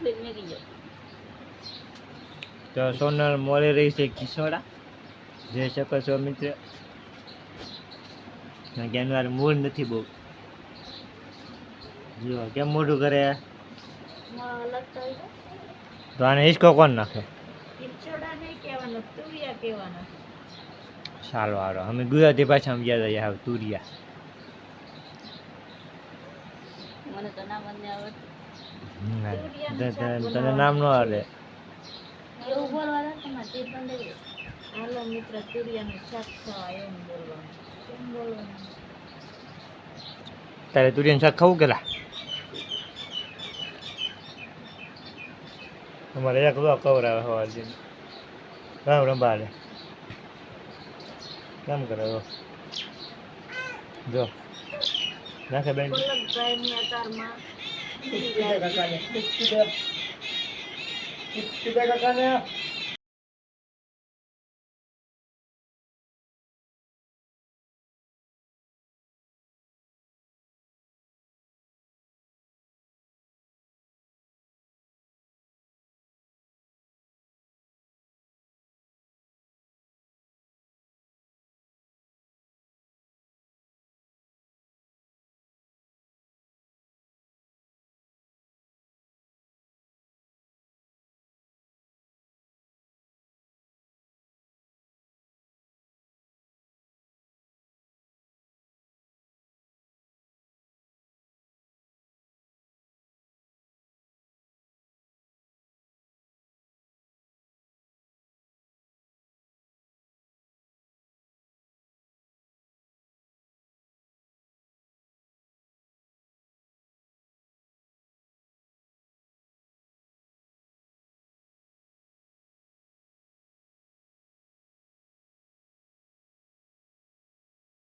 એટલી જ મેકી જાઓ તો સોનલ મોરે રહી છે ખીસોડા જે શકો છો મિત્ર યાર મૂળ નથી બહુ જો કેમ મોઢું કરે તો આને હિસકો કોણ નાખે સારું હારો અમે ગુજરાતી ભાષામાં ગયા હતા યાર તુરિયા મને તો ના બંને આવડે હમ, તને- નામ ન આવે એવું બોલવા તમારે તે પણ હાલો મિત્ર તુરિયાનું શાક ખાવા એમ બોલવાનું બોલવાનું? તારે તુરિયાનું શાક ખાવું કેલા? અમારે એક લો કવર આવે સવાર દિન રામ રંબાડે કેમ કરે જો. નાખે બેન. くっつ。けてかかねくっつけてくっつけてかかね